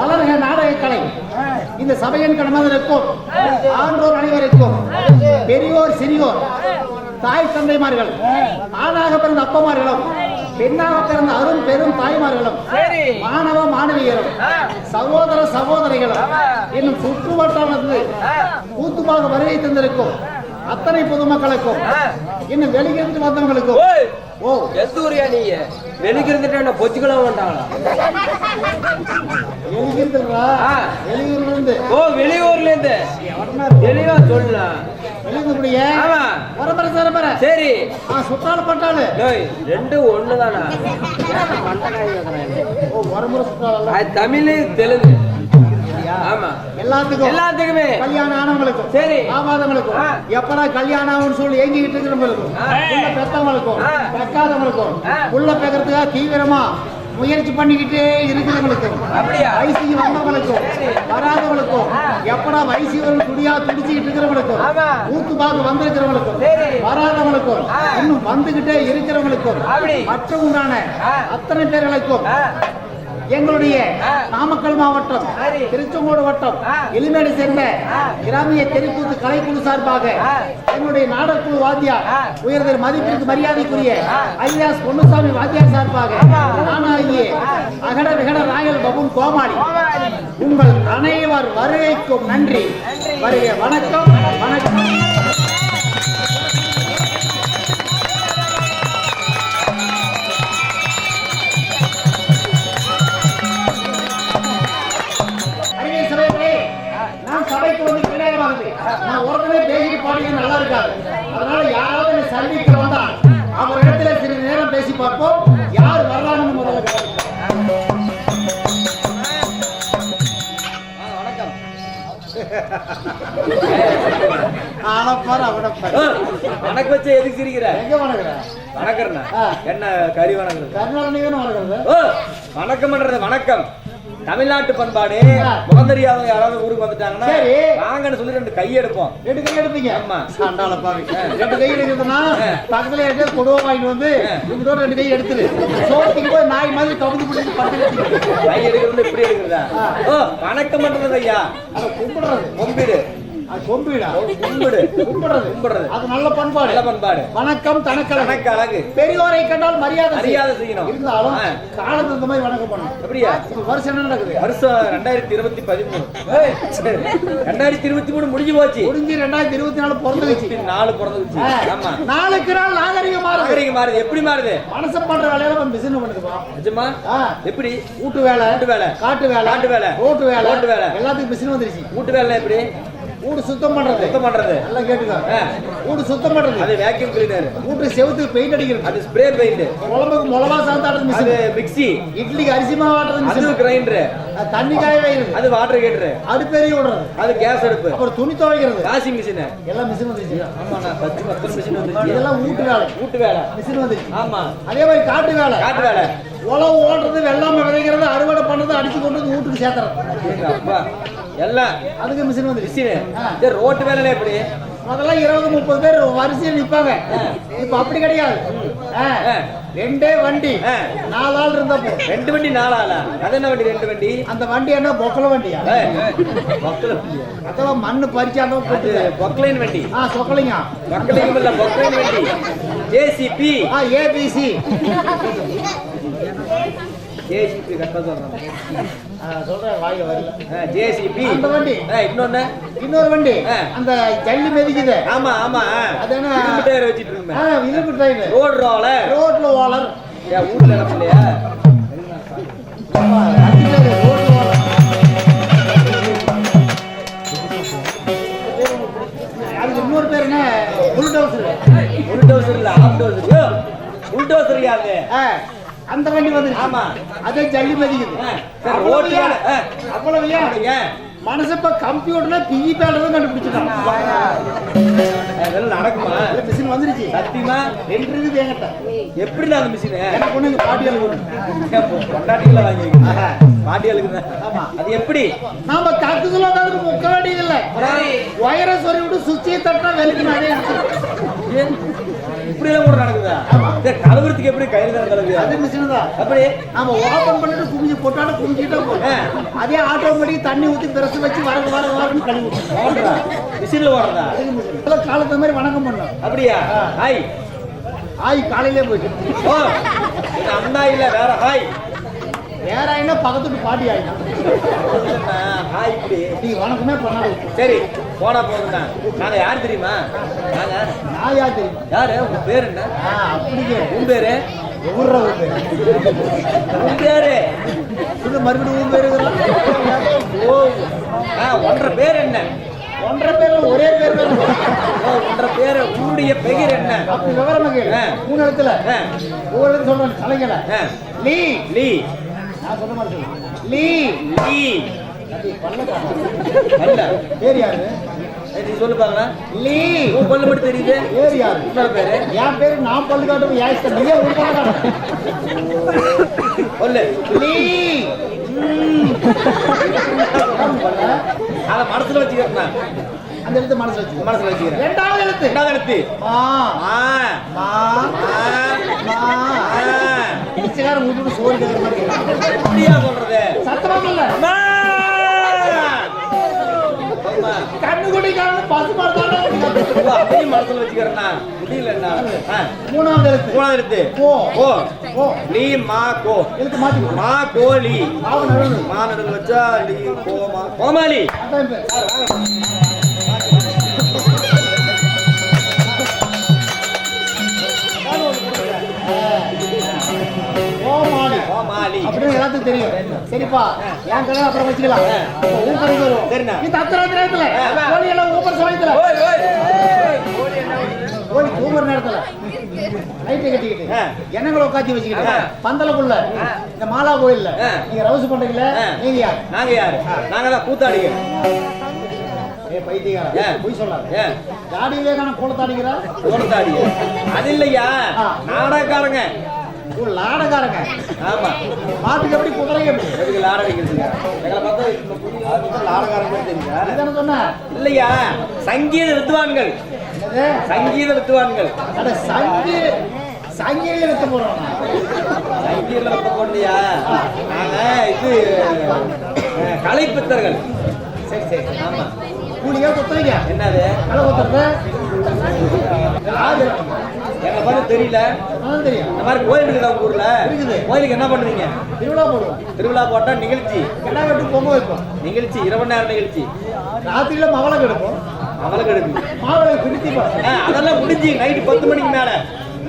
வளர்க நாடகக்கலை. இந்த சபையின் கடமதற்கும் ஆன்றோர் அனைவருக்கும் பெரியோர் சிறியோர் தாய் தந்தைமார்கள் ஆணாக பிறந்த அப்பமார்களும் பெண்ணாக பிறந்த அரும் பெரும் தாய்மார்களும் மாணவ மாணவியரும் சகோதர சகோதரிகளும் இன்னும் சுற்று வட்டாரத்து கூத்துமாக வருகை தந்திருக்கும் அத்தனை பொதுமக்களுக்கும் இன்னும் வெளியிருந்து வந்தவங்களுக்கும் ஓ எந்த ஊரியா நீங்க வெளிக்கிறதுட்டு என்ன பொச்சுக்கலாம் வேண்டாங்களா வெளியிருந்துங்களா ஆ. வெளியூர்ல இருந்து ஓ வெளியூர்ல இருந்து தெளிவா சொல்லலாம் வெளியூருடைய ஆமா. பரம்பரை சரம்பரை சரி ஆ சுற்றால பட்டாளு. டேய் ரெண்டும் ஒண்ணுதானா? ஓ வரமுறை சுற்றால அது தமிழ் தெலுங்கு. ஆமா எல்லாத்துக்கும் எல்லாத்துக்குமே கல்யாணம் ஆனவங்களுக்கும் சரி. ஆகாதவங்களுக்கும் ஆ. எப்படா கல்யாணம் ஆகும்னு சொல்லி ஏங்கிட்டு இருக்கிறவங்களுக்கும். உள்ள பெத்தவங்களுக்கும். பெக்காதவங்களுக்கும். உள்ள பெக்கிறதுக்காக தீவிரமா முயற்சி பண்ணிக்கிட்டே இருக்கிறவங்களுக்கும் அப்படியா? வயசுக்கு வந்தவங்களுக்கும் வராதவங்களுக்கும். எப்படா வயசு வரும் துடியா துடிச்சுக்கிட்டு இருக்கிறவங்களுக்கும். ஊத்து பார்க்க வந்திருக்கிறவங்களுக்கும். வராதவங்களுக்கும். இன்னும் வந்துகிட்டே இருக்கிறவங்களுக்கும். மற்ற உண்டான. அத்தனை பேர்களுக்கும் எங்களுடைய. நாமக்கல் மாவட்டம். திருச்செங்கோடு வட்டம் ஆ. எலிமேடு சேர்ந்த. கிராமிய தெருக்கூத்து கலைக்குழு சார்பாக. எங்களுடைய நாடகக்குழு வாத்தியார். உயர்தர் மதிப்பிற்கு மரியாதைக்குரிய. ஐயாஸ் பொன்னுசாமி வாத்தியார் சார்பாக. நானாகிய அகட விகட ராயல் பபுன் கோமாளி. உங்கள் அனைவர் வருகைக்கும் நன்றி. வருக வணக்கம் போனீங்க நல்லா இருக்காது. அதனால யாராவது என்னை சந்திக்க வந்தா அவர் இடத்துல சிறிது நேரம் பேசி பார்ப்போம். யார் வர்றாங்கன்னு முதல்ல. வணக்கம். ஆளப்பாரு அவடப்பாரு ஆ, வணக்கம் வச்ச எதுக்கு சிரிக்கிற? எங்க வணங்குற? வணக்கம்ண்ணா. ஆ. என்ன கறி வணங்குறது கர்நாடக வணங்குறது? ஓ வணக்கம் பண்றது வணக்கம். தமிழ்நாட்டு பண்பாடு. முகந்தறியாதவங்க யாராவது ஊருக்கு வந்துட்டாங்கன்னா. வாங்கன்னு சொல்லி ரெண்டு கை எடுப்போம். ரெண்டு கை எடுப்பீங்க. ஆமா. சண்டால பாவி. ரெண்டு கை எடுக்கிறதுனா பக்கத்துல இருக்க கொடுவா வாங்கிட்டு வந்து இவங்க ரெண்டு கை எடுத்துரு. சோத்துக்கு போய் நாய் மாதிரி கவுந்து பிடிச்சி பட்டு கை எடுக்கிறது இப்படி எடுக்கிறதா. ஓ வணக்கம் பண்றது ஐயா. கும்பிடுறது. கொம்பிடு. கொம்பிடா. கும்பிடு. கும்பிடுறது. கும்பிடுறது. அது நல்ல பண்பாடு. நல்ல பண்பாடு. வணக்கம் அழகு பெரியோரை கண்டால் மரியாதை. மரியாதை செய்யணும். இருந்தாலும் ஆ. காலத்துக்கு தகுந்த மாதிரி வணக்கம் பண்ணணும் அப்படியா வருஷம் என்ன நடக்குது? வருஷம் ரெண்டாயிரத்தி இருபத்தி பதிமூணு. ரெண்டாயிரத்தி இருபத்தி மூணு முடிஞ்சு போச்சு. முடிஞ்சு ரெண்டாயிரத்தி இருபத்தி நாலு பிறந்துச்சு நாலு பிறந்துச்சு ஆமா. நாளுக்கு நாள் நாகரிகம் மாறுது. நாகரிகம் மாறுது. எப்படி மாறுது? மனசு பண்ற வேலையில மிஷின் பண்ணுதுப்பா நிஜமா? எப்படி? வீட்டு வேலை வீட்டு வேலை. காட்டு வேலை காட்டு வேலை. ரோட்டு வேலை ரோட்டு வேலை. எல்லாத்துக்கும் மிஷின் வந்துருச்சு. வீட்டு வேலை எப்படி? வீடு சுத்தம் பண்றது. சுத்தம் பண்றது. நல்லா கேட்டுக்கோ. வீடு சுத்தம் பண்றது. அது வேக்யூம் கிளீனர் வீட்டு செவுத்துக்கு பெயிண்ட் அடிக்கிறது. அது ஸ்ப்ரே பெயிண்ட் குழம்புக்கு மிளகா சாந்தாடுறது அது மிஷின் மிக்ஸி இட்லிக்கு அரிசி மாவு ஆட்டுறது அது மிஷின் கிரைண்டர் தண்ணி காய வைக்கிறது. அது வாட்டர் ஹீட்டர் அடுப்பெரிய விடுறது. அது கேஸ் அடுப்பு. அப்புறம் துணி துவைக்கிறது. வாஷிங் மிஷின் எல்லாம் மிஷின் வந்துருச்சு. ஆமாண்ணா பத்து பத்து மிஷின் வந்துச்சு இதெல்லாம் வீட்டு வேலை. வீட்டு வேலை. மிஷின் வந்துருச்சு. ஆமா. அதே மாதிரி காட்டு வேலை. காட்டு வேலை. உழவு ஓட்டுறது வெள்ளாமை விதைக்கிறது அறுவடை பண்றது அடிச்சு கொண்டு வந்து வீட்டுக்கு சேர்த்துறது. எல்லாம். அதுக்கு மிஷின் வந்துருச்சு மிஷின் ரோட்டு வேலை எப்படி? முதல்ல இருபது முப்பது பேர் வரிசையில் நிப்பாங்க. இப்ப அப்படி கிடையாது. ரெண்டே வண்டி. நாலு ஆள் இருந்தப்போ. ரெண்டு வண்டி நாலு ஆளா? அது என்ன வண்டி ரெண்டு வண்டி? அந்த வண்டி என்ன? பொக்கல வண்டியா? பொக்கல? அதெல்லாம் மண்ணு போட்டுது பொக்லைன் வண்டி. ஆ சொக்கலிங்க. பொக்லைன் இல்ல பொக்லைன் வண்டி. ஜேசிபி ஆ ஏபிசி ஜேசிபி கரெக்டா சொல்றேன் சொல்றேன் வாயில வரல. ஜேசிபி அந்த வண்டி. இன்னொன்னு. இன்னொரு வண்டி. அந்த ஜல்லி மிதிக்குது. ஆமா ஆமா. அது என்ன? இரும்பு டயர் வச்சிட்டு இருந்தேன். இரும்பு டிரைவர் ரோடு ரோலர் ரோட்ல ஓலர் ஏன் ஊர்ல இடம் இல்லையா? இன்னொரு பேர் என்ன? புல்டோசர் புல்டோசர் இல்ல ஆப்டோசர் யோ புல்டோசர் யாரு அந்த வண்டி வந்து ஆமா. அதே ஜல்லி மதிக்குது. அவ்வளவு ஏன் மனசு இப்ப கம்ப்யூட்டர்ல பிஇ பேடரும் கண்டுபிடிச்சிட்டான். அதெல்லாம் நடக்குமா? மிஷின் வந்துருச்சு. சத்தியமா? ரெண்டு இருக்குது என்கிட்ட எப்படில அந்த மிஷின் எனக்கு ஒண்ணு எங்க பாட்டியால் கொண்டாட்டிகள வாங்கிருக்கீங்க தான். ஆமா. அது எப்படி? நாம கத்துக்கலாம் உட்காந்து முக்க வேண்டியது இல்ல ஒயரை சொல்லி விட்டு சுவிட்சை தட்டினா வெளிக்கு நிறைய? இப்படி எல்லாம் கூட நடக்குதா? கழுவுறதுக்கு எப்படி கையில தான் கழுவுது அது மிஷின் தான் அப்படி. நாம ஓபன் பண்ணிட்டு குமிஞ்சு போட்டாலும் குமிஞ்சிட்டா போதும் அதே ஆட்டோமேட்டிக் தண்ணி ஊத்தி பிரஸ் வச்சு வரது வர வரன்னு கழுவி. ஓடுறா. மிஷின்ல ஓடுறதா? காலத்து மாதிரி வணக்கம் பண்ணோம் அப்படியா? ஹாய். ஆய் காலையிலே போயிட்டு. ஓ அண்ணா இல்ல வேற. ஹாய். என்ன பக்கத்துக்கு பாட்டி ஹாய் இப்படி நீ வணக்கமே பண்ணாது. சரி போனா போதுண்ணா நாங்க யார் தெரியுமா? நாங்க. நான் யார் தெரியுமா? யாரு? உங்க பேர் என்ன? ஆ அப்படி கேளு. உன் பேரு? ஊர்ற ஊர் பேரு. உன் பேரு? இது மறுபடியும் ஊர் பேரு. ஓ ஒன்றரை பேர் என்ன? ஒன்றரை பேர்ல ஒரே பேர் ஒன்றரை பேர். உன்னுடைய பெயர் என்ன? அப்படி விவரமா. மூணு இடத்துல. ஒவ்வொரு இடத்துல சொல்றேன் லீ. லீ. நான் சொல்ல. லீ. லீ. நீ சொல்லு பாக்கலாம் லீ. உன் கொல்லு மட்டும் தெரியுது. யாரு? இன்னொரு பேரு. என் பேரு நான் பல்லு காட்டும் ஏன் நீயே ஒரு பல்லு காட்டும் சொல்லு. லீ. அதை மனசுல வச்சுக்கிறேன் அந்த எழுத்து மனசு வச்சு மனசுல வச்சுக்கிறேன். ரெண்டாவது எழுத்து. ரெண்டாவது எழுத்து. மா ஆ. மா ஆ, மா பிச்சைக்காரன் வீட்டுக்கு சோறு கேட்கற மாதிரி. எப்படியா சொல்றது? சத்தமா இல்ல. கண்ணு குடிக்காரன் பசு ஓ, அதையும் மனசுல வச்சுக்கிறேன்னா முடியலண்ணா. மூணாவது எழுத்து. மூணாவது எழுத்து. கோ ஓ. கோ லீ மா கோ. எழுத்து மாத்தி. மா நடுவு மா நடுவில் வச்சா லீ கோமா கோமாளி. அப்படின்னு எல்லாத்துக்கும் தெரியும். சரிப்பா என் கடை அப்புறம் வச்சுக்கலாம். கடைக்கு. இந்த கோழி எல்லாம் ஊப்பர் சமயத்துல. கோழி தூங்குற நேரத்துல. லைட்டை கட்டிக்கிட்டு. எண்ணங்களை உட்காந்து வச்சுக்கிட்டு. பந்தலக்குள்ள இந்த மாலா கோயில்ல. நீங்க ரவுஸ் பண்றீங்களா. நீங்க யார்? நாங்க யாரு? நாங்க தான் கூத்தாடிங்க தாடியிலே காண கோலத்தாடிக்கிறா? கூத்தாடி அது இல்லையா? ஆ. லாடக்காரங்க ஆமா. மாட்டுக்கு எப்படி குதிரைக்கு எப்படி? லாட வைக்கிறதுங்க எங்களை பார்த்தா? லாடக்காரங்க தெரியுங்க சொன்ன? இல்லையா? சங்கீத வித்துவான்கள்? சங்கீத வித்துவான்கள். அட சங்கி சங்கிலிய வித்து போறோம் சங்கீத வித்த போடலையா? நாங்க இது அஹ், கலைப்பித்தர்கள். சரி சரி. ஆமா. கூலியா குத்துறீங்க என்னது? குத்துறது ஆறு எங்களை பார்த்து தெரியல. தெரியும். இந்த மாதிரி கோயில் இருக்குதா உங்க ஊர்ல? இருக்குது. கோயிலுக்கு என்ன பண்ணுவீங்க? திருவிழா போடுவோம். திருவிழா போட்டா நிகழ்ச்சி. கிடா வெட்டு பொங்க வைப்போம்? நிகழ்ச்சி இரவு நேர நிகழ்ச்சி. ராத்திரியில மவளம் எடுப்போம். அவளுக்கு எடுக்கு மாவளை பிரித்தி பார்ப்போம். அதெல்லாம் முடிஞ்சு நைட்டு பத்து மணிக்கு மேல.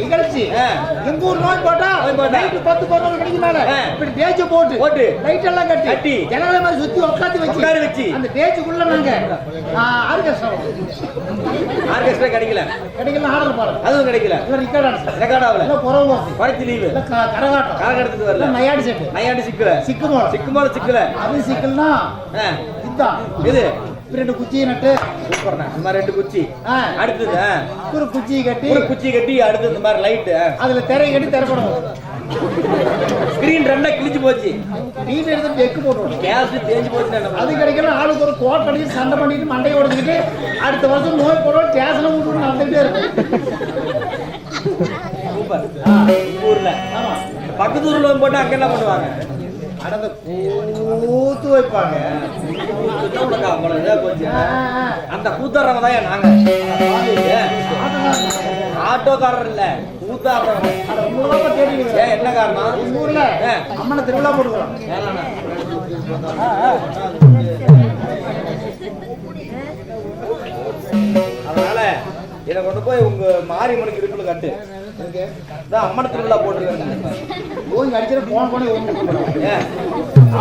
நிகழ்ச்சி. ஆ. எங்க ஊர் நோய் போட்டா. நைட்டு பத்து பதினொரு மணிக்கு மேல. இப்படி டேஜ் போட்டு போட்டு. லைட் எல்லாம் கட்டி கட்டி. ஜனங்களை மாதிரி சுத்தி உட்காந்து உட்கார வச்சு. வச்சு. அந்த டேஜுக்குள்ள நாங்க ஆர்கெஸ்ட்ரா ஆர்கெஸ்ட்ரா கிடைக்கல. கிடைக்கல ஆடல் பாடல் அதுவும் கிடைக்கல. இல்ல ரிக்கார்ட் டான்ஸ் ரெக்கார்ட் ஆகல. இல்ல புறவு குறைச்சி லீவு இல்ல கரகாட்டம். காலகட்டத்துக்கு வரல. நையாடி செட்டு. நையாண்டு சிக்கல. சிக்கு மோளம் சிக்குமோல சிக்கல. அது சிக்கல்னா இதுதான். இது ரெண்டு குச்சியை நட்டு. சூப்பர்ண்ணா. இந்த மாதிரி ரெண்டு குச்சி. அடுத்தது ஒரு குச்சியை கட்டி. ஒரு குச்சி கட்டி அடுத்து இந்த மாதிரி லைட்டு அதுல திரை கட்டி திரைப்படம் ஸ்கிரீன் ரெண்டா கிழிச்சு போச்சு. டிவி எடுத்து எக்கு போட்டுருவோம் கேஸ் தேஞ்சு போச்சு அது கிடைக்கல ஆளுக்கு ஒரு கோட் அடிச்சு சண்டை பண்ணிட்டு மண்டையை உடச்சுக்கிட்டு அடுத்த வருஷம் நோய் போடுவோம் கேஸ்ல விட்டு நடந்துகிட்டே இருக்கும் சூப்பர். ஊர்ல. பக்கத்து ஊர்ல போட்டு அங்க என்ன பண்ணுவாங்க? அடந்த கூத்து வைப்பாங்க. அந்த கூத்தாடுறவங்க தான் நாங்க? ஆட்டோக்காரர் இல்ல கூத்தாடுறவங்க. ஏன் என்ன காரணம் ஊர்ல. அம்மனை திருவிழா போட்டுக்கிறோம் அதனால இதை கொண்டு போய் உங்க மாரியம்மனுக்கு இருக்குள்ள கட்டு அம்மன் திருவிழா போட்டுருக்காங்க. அடிச்சிட போன போன. ஏன்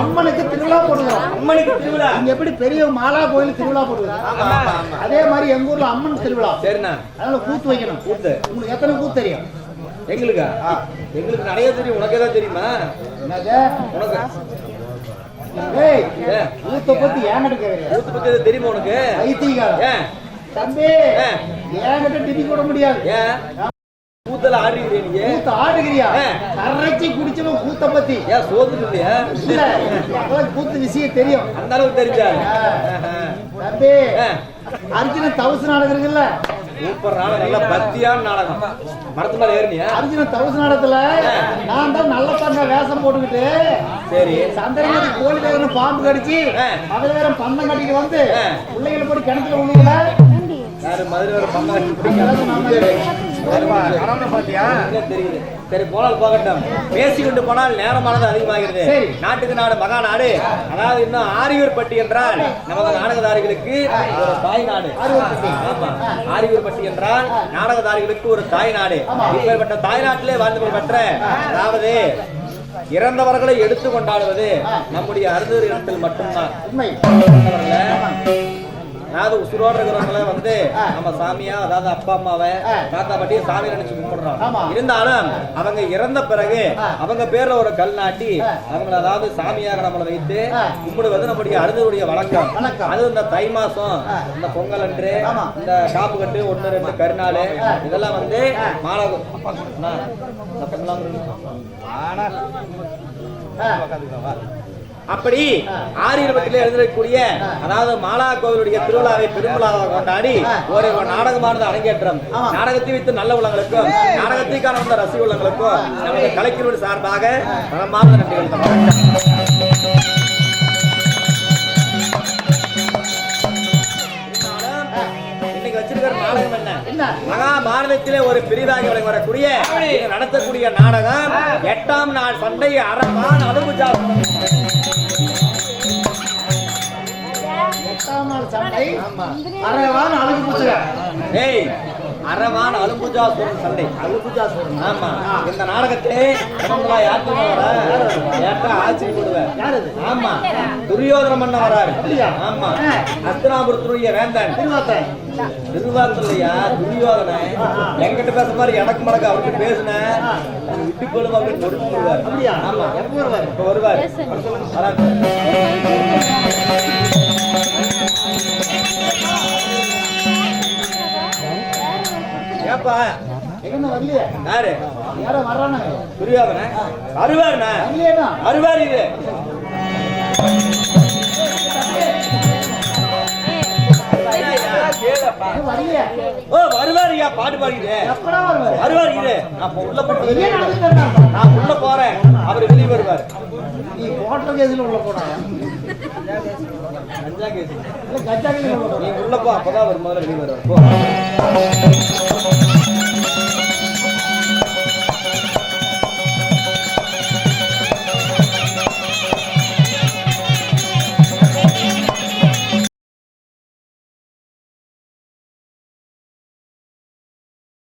அம்மனுக்கு திருவிழா போட்டுக்கிறோம் அம்மனுக்கு திருவிழா. இங்க எப்படி பெரிய மாலா கோயில் திருவிழா ஆமா அதே மாதிரி எங்க ஊர்ல அம்மன் திருவிழா. சரிண்ணா. அதனால கூத்து வைக்கணும். கூத்து. உங்களுக்கு எத்தனை கூத்து தெரியும்? எங்களுக்கா? எங்களுக்கு நிறைய தெரியும். உனக்கு ஏதாவது தெரியுமா? என்னது? உனக்கு. பத்தி கேக்குறீங்க கூத்து பத்தி தெரியுமா உனக்கு? ஐத்திகாரம் ஏன் தம்பி ஆ. ஏங்கிட்ட டிபி கூட முடியாது. ஏன் கூத்தல கூத்த ஆடுகிறியா. கரைச்சி குடிச்சவன் கூத்த பத்தி. ஏன் சோத்துட்டு இல்லையா இல்ல அப்பதான் கூத்து விஷயம் தெரியும். அந்த அளவுக்கு தெரிஞ்சா. தம்பி. அர்ஜுனன் தவசு நாடகம் இருக்குல்ல சூப்பர் நாடகம் நல்ல பக்தியான நாடகம். மரத்து மேல ஏறினியா? அர்ஜுனன் தவசு நாடகத்துல நான் தான் நல்ல பங்க வேஷம் போட்டுக்கிட்டு சரி. சந்திரமதி கோழி வேகணும் பாம்பு கடிச்சு. பகல் வேற பந்தம் கட்டிட்டு வந்து. பிள்ளைகளை போட்டு கிணத்துல விழுங்களா யாரு மதுரை வர பங்காளி தெரியுது? சரி போனால் போகட்டும். பேசிக்கொண்டு போனால் நேரமானது அதிகமாகிறது. நாட்டுக்கு நாடு மகா நாடு அதாவது இன்னும் ஆரியூர் பட்டி என்றால் நமது நாடகதாரிகளுக்கு ஒரு தாய் நாடு ஆரியூர்பட்டி. ஆமா. ஆரியூர் பட்டி என்றால் நாடகதாரிகளுக்கு ஒரு தாய் நாடு. இப்பேற்பட்ட தாய் நாட்டிலே வாழ்ந்து பெற்ற அதாவது இறந்தவர்களை எடுத்து கொண்டாடுவது நம்முடைய அறுநூறு இடத்தில் மட்டும்தான். அதாவது உசுரோடு இருக்கிறவங்கள வந்து நம்ம சாமியா அதாவது அப்பா அம்மாவை. தாத்தா பாட்டியை சாமி நினைச்சு கும்பிடுறோம். இருந்தாலும் அவங்க இறந்த பிறகு. அவங்க பேர்ல ஒரு கல் நாட்டி. அவங்கள அதாவது சாமியாக நம்மளை வைத்து. கும்பிடுவது நம்முடைய அறுதலுடைய வழக்கம். அது இந்த தை மாசம். இந்த பொங்கல் அன்று. இந்த காப்பு கட்டு ஒண்ணு ரெண்டு கருநாள். இதெல்லாம் வந்து ஆ. மாலை அப்படி ஆ. ஆரியபட்டில எழுதக்கூடிய. அதாவது மாலா கோவிலுடைய திருவிழாவை பெருவிழாவாக கொண்டாடி. ஒரு நாடகமானது அரங்கேற்றம். நாடகத்தை வைத்து நல்ல உள்ளங்களுக்கும் நாடகத்தை காண வந்த ரசிக உள்ளங்களுக்கும் நமது கலைக்குழுவின் சார்பாக மனமார்ந்த நன்றிகள் தெரிவித்துக் கொள்கிறேன். இன்னைக்கு வச்சிருக்கிற நாடகம் என்ன என்ன மகாபாரதத்திலே ஒரு பிரிவாகி வரக்கூடிய நடத்தக்கூடிய நாடகம் எட்டாம் நாள் சண்டை அரவான் அலுபுஜாசனம் அரைவான அழகு புத்தகம் ஏய் அரவான் அலும்புஜாசுரன் சண்டை அழுகுஜாசுரன் ஆமா. இந்த நாடகத்திலே இவங்களா யார் தெரியுமா வரா? கேட்டா ஆச்சரியப்படுவேன் யார் அது ஆமா. துரியோதன மன்ன வராரு? ஆமா. அஸ்தனாபுரத்துடைய வேந்தன். திருவாத்தன். திருவாரூர்லையா துரியோதன என்கிட்ட பேச மாதிரி எனக்கு மடக்கு அவர்கிட்ட பேசுனேன் விட்டு போலும் அப்படின்னு போடுவார் அப்படியா? ஆமா. எப்போ வருவாரு? இப்ப வருவார். எங்க வரலையே? யாரு? வருவாருண்ணா வரலையேனா வருவார் இது. ஓ வருவாருயா பாட்டு பாடிக்கிட்டு. எப்படா வருவாரு? வருவாரு இது நான் உள்ள போட்டு. நான் உள்ள போறேன். அவர் வெளியே வருவார். நீ போட்ட கேஸ்ல உள்ள போனா அஞ்சாம் கேஸ். நீ உள்ள போ அப்பதான் முதல்ல வெளியே வருவார். போ.